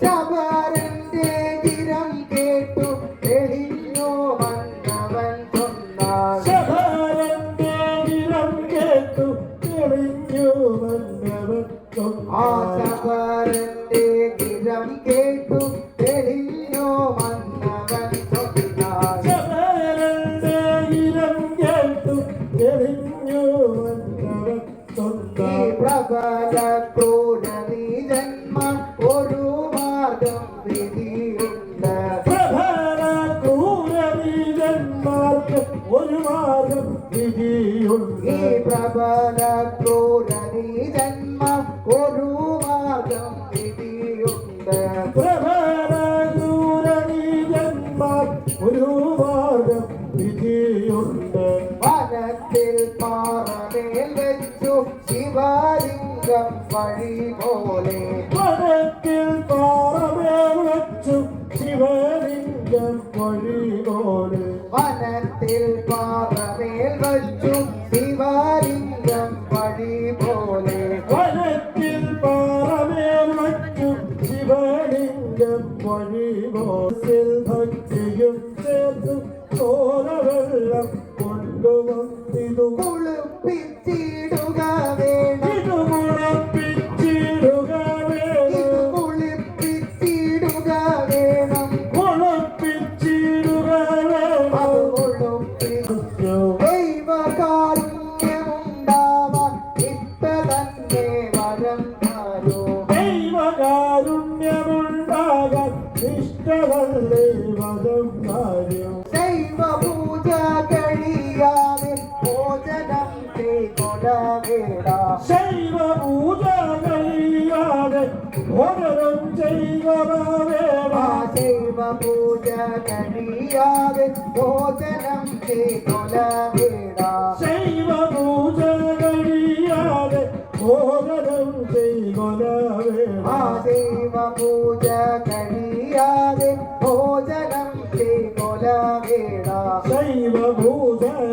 Come on. ഈ പ്രബല ക്രൂരനി ജന്മ ഒരു മാതം വരുമ്പോൾ വനത്തിൽ പാറമേൽ വച്ചു ശിവലിംഗം പടി പോലെ വനത്തിൽ പാറമേൽ വച്ചു ശിവലിംഗം പടി പോലെ ഭക്തിയും ചേർത്ത് ചോരവെള്ളം കൊണ്ടുവന്നു കുളിപ്പിച്ചിടുക വേണം.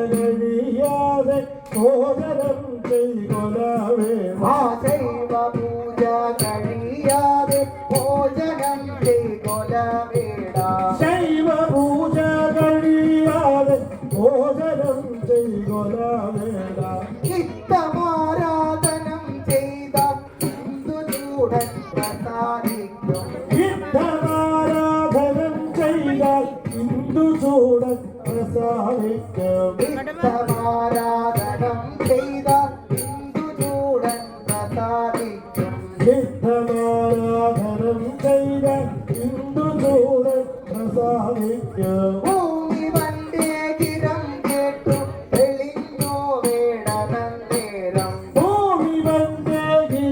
ദൈവഭൂതനറിയാതെ കോതരം ചെയ്കൊലവേ വാസേ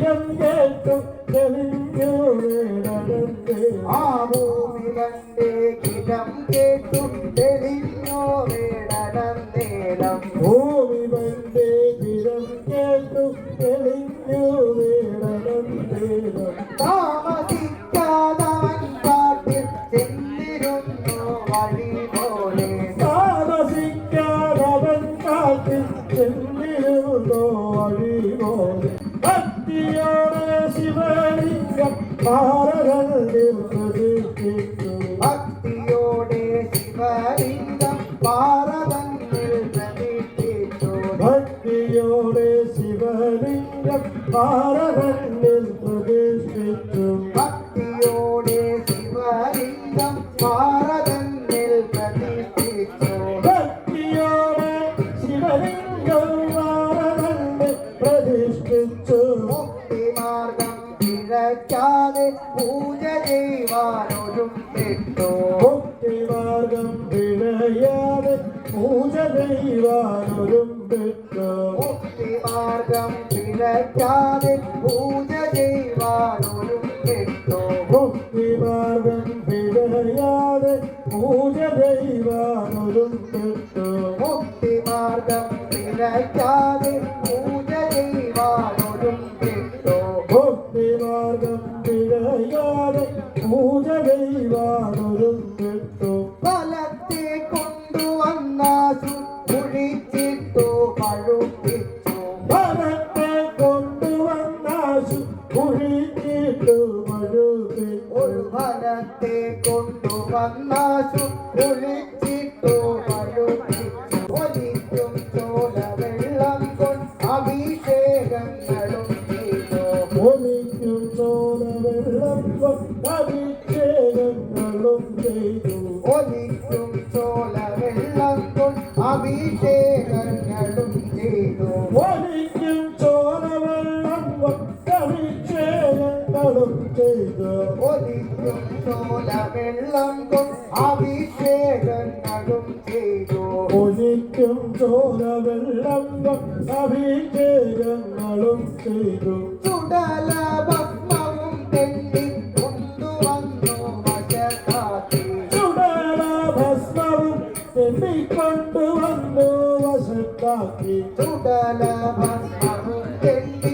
ശബ്ദം കേട്ടു തെളിഞ്ഞു വേടന്റെ ആ ഭൂമിതന്റെ കിടം കേട്ടു തെളിഞ്ഞോ വേടനേടം ഭൂമി വന്റെ കിടം കേട്ടു തെളിഞ്ഞു വേടനേടം താമസിക്കാതാൻ പാട്ടിൽ ചെന്നിരുന്നു വഴി പോലെ. താമസിക്കാതവൻ പാട്ടിൽ ചെന്നിരുന്നു വഴി പോലെ. ഭക്തിയോടെ ശിവലിംഗം ഭാരതത്തിൽ പ്രതിഷ്ഠിച്ചു ഭക്തിയോടെ ശിവലിംഗം ഭാരതത്തിൽ പ്രതിഷ്ഠിച്ചു ഭക്തിയോടെ ശിവലിംഗം ഭാരത ഭക്തിമാർഗം പിഴയാതെ പൂജ ദൈവാനൊരുമ്പിട്ടു ഭക്തിമാർഗം പിഴയ്ക്കാതെ പൂജ ಕೊಂಬುವ ಸುತ್ತಾಕಿ ಚುಡಲ ಭಸ್ಮವು ಎಲ್ಲಿ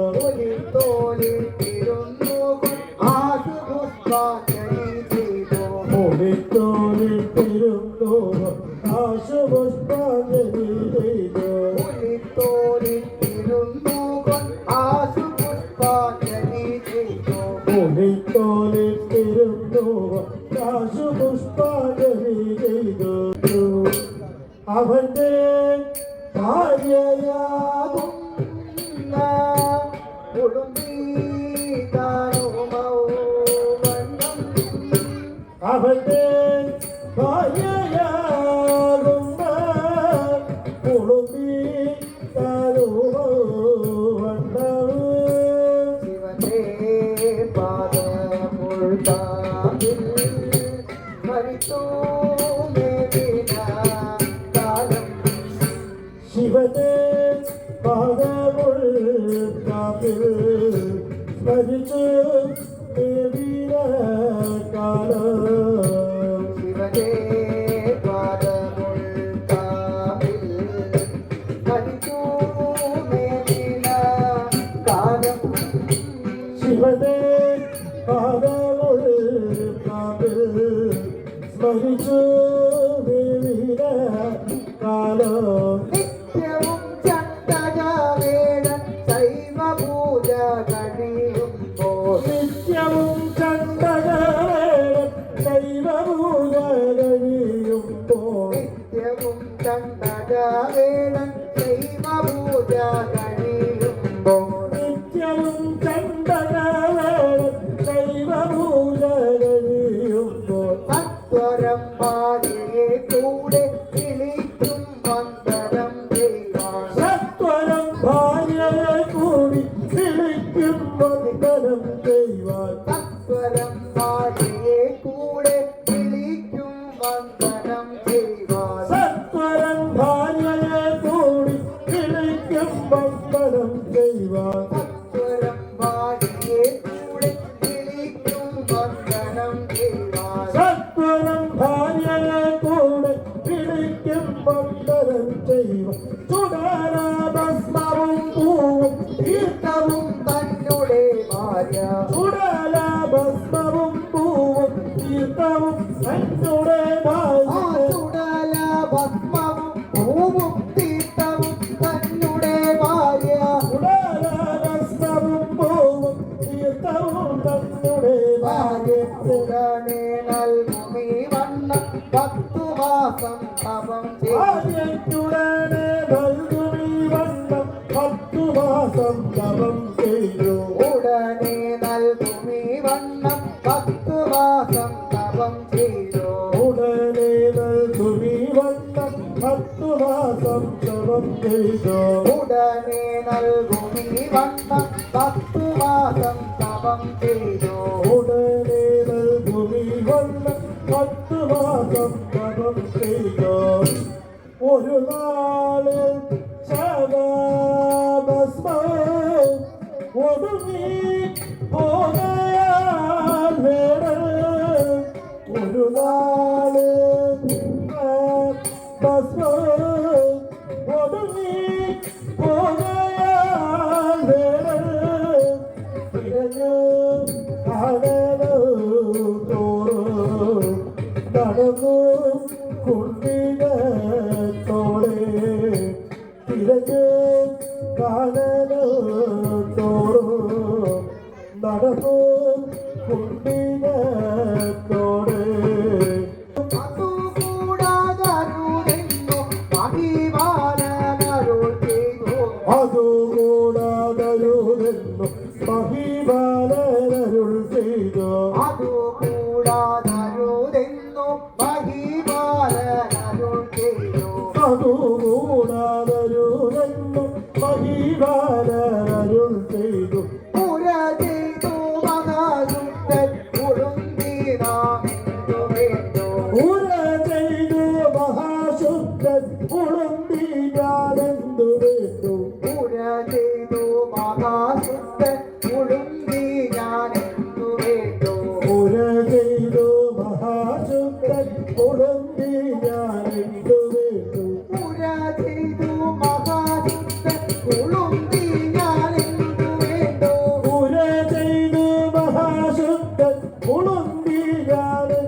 ഗ്രഹിത്തോലേറ്റിരുന്നുവ രാശുപുഷ്പാകരി ചെയ്തു അവന്റെ ഭാര്യയാ Bye. 每一次 അമ്മമാരിയെ കൂടെ കിളി Thank you. 我送你我跟 നടപ്പോ உணர்ந்தியாலே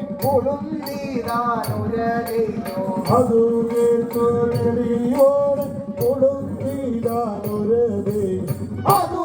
എപ്പോഴും നീരാനുരയോ അതു കേട്ടോരടിയോടെ പൊടും നീരാനുരയോ അതു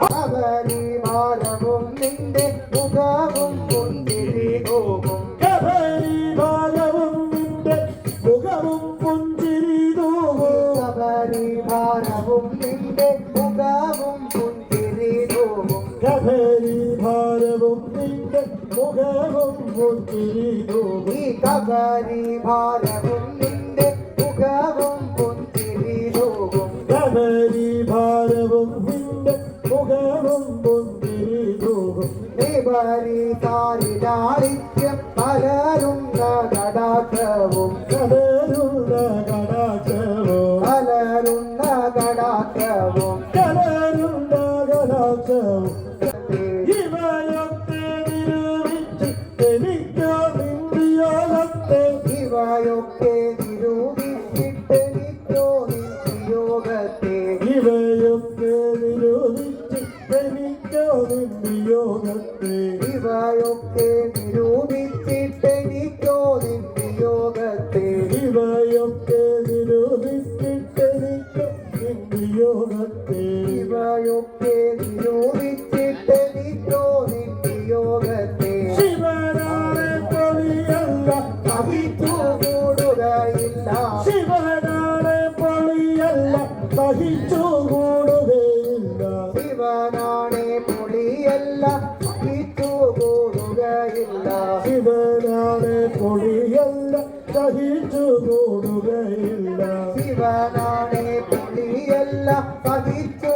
ശബരിമാലവും നിന്റെ മുഖവും പുഞ്ചിരി തോകും. ശബരിമാലവും നിന്റെ മുഖവും പുഞ്ചിരി തോകും. ശബരിമാലവും നിന്റെ മുഖവും പുഞ്ചിരി തോകും. ശബരിമാലവും നിന്റെ മുഖവും പുഞ്ചിരി തോകും. ശബരിമാല Capítulo